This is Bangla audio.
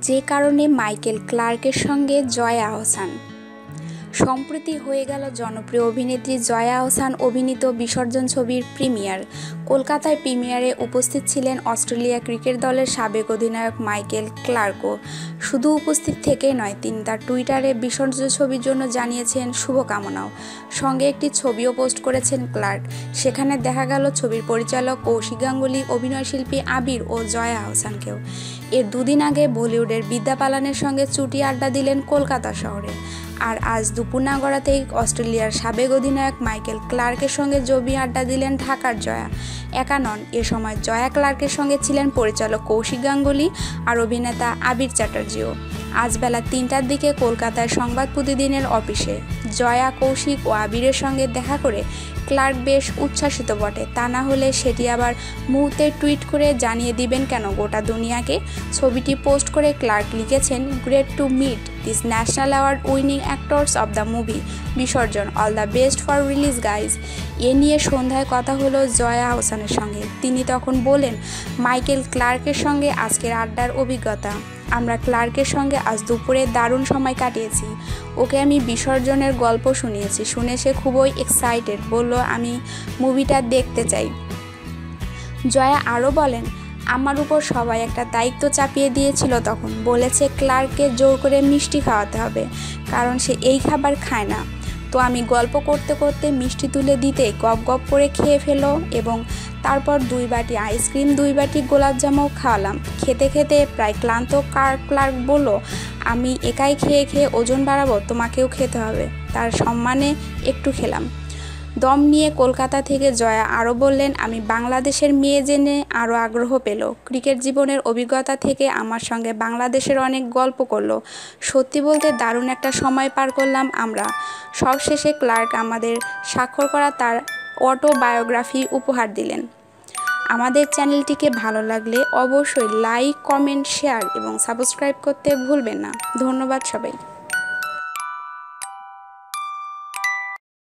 যে কারণে মাইকেল ক্লার্কের সঙ্গে জয়া আহসান সম্প্রতি হয়ে গেল জনপ্রিয় অভিনেত্রী জয়া আহসান অভিনীত বিসর্জন ছবির প্রিমিয়ার। কলকাতায় প্রিমিয়ারে উপস্থিত ছিলেন অস্ট্রেলিয়া ক্রিকেট দলের সাবেক অধিনায়ক মাইকেল ক্লার্কও। শুধু উপস্থিত থেকেই নয়, তিনি তার টুইটারে বিসর্জন ছবির জন্য জানিয়েছেন শুভকামনাও। সঙ্গে একটি ছবিও পোস্ট করেছেন ক্লার্ক। সেখানে দেখা গেল ছবির পরিচালক কৌশিক গাঙ্গুলি অভিনয়শিল্পী আবির ও জয়া আহসানকেও। এর দুদিন আগে বলিউডের বিদ্যা পালানের সঙ্গে চুটি আড্ডা দিলেন কলকাতা শহরে। আর আজ দুপুর নাগড়াতেই অস্ট্রেলিয়ার সাবেক অধিনায়ক মাইকেল ক্লার্কের সঙ্গে জবি আড্ডা দিলেন ঢাকার জয়া। একা নন, এ সময় জয়া ক্লার্কের সঙ্গে ছিলেন পরিচালক কৌশিক গাঙ্গুলি আর অভিনেতা আবির চ্যাটার্জিও। আজ বেলা তিনটার দিকে কলকাতায় সংবাদ প্রতিদিনের অফিসে জয়া, কৌশিক ও আবিরের সঙ্গে দেখা করে ক্লার্ক বেশ উচ্ছ্বাসিত বটে। তা না হলে সেটি আবার মুহূর্তে টুইট করে জানিয়ে দিবেন কেন গোটা দুনিয়াকে। ছবিটি পোস্ট করে ক্লার্ক লিখেছেন, great to meet. This national award winning actors of the movie Bisorjon all the best for release guys এ নিয়ে সন্ধ্যায় কথা হলো জয়া আহসানের সঙ্গে। তিনি তখন বলেন, মাইকেল ক্লার্কের সঙ্গে আজকের আড্ডার অভিজ্ঞতা। আমরা ক্লার্কের সঙ্গে আজ দুপুরে দারুণ সময় কাটিয়েছি। ওকে আমি বিসর্জনের গল্প শুনিয়েছি। শুনে সে খুবই এক্সাইটেড বলল, আমি মুভিটা দেখতে চাই। জয়া আরও বলেন আমার উপর সবাই একটা দায়িত্ব চাপিয়ে দিয়েছিল তখন। বলেছে ক্লার্ককে জোর করে মিষ্টি খাওয়াতে হবে, কারণ সে এই খাবার খায় না। তো আমি গল্প করতে করতে মিষ্টি তুলে দিতে গপ গপ করে খেয়ে ফেলো এবং তারপর দুই বাটি আইসক্রিম, দুই বাটি গোলাপজামও খাওয়ালাম। খেতে খেতে প্রায় ক্লান্ত কার ক্লার্ক বলল, আমি একাই খেয়ে খেয়ে ওজন বাড়াবো, তোমাকেও খেতে হবে। তার সম্মানে একটু খেলাম। দম নিয়ে কলকাতা থেকে জয়া আরও বললেন, আমি বাংলাদেশের মেয়ে জেনে আরও আগ্রহ পেল। ক্রিকেট জীবনের অভিজ্ঞতা থেকে আমার সঙ্গে বাংলাদেশের অনেক গল্প করল। সত্যি বলতে দারুণ একটা সময় পার করলাম আমরা। সবশেষে ক্লার্ক আমাদের স্বাক্ষর করা তার অটোবায়োগ্রাফি উপহার দিলেন। আমাদের চ্যানেলটিকে ভালো লাগলে অবশ্যই লাইক, কমেন্ট, শেয়ার এবং সাবস্ক্রাইব করতে ভুলবেন না। ধন্যবাদ সবাই।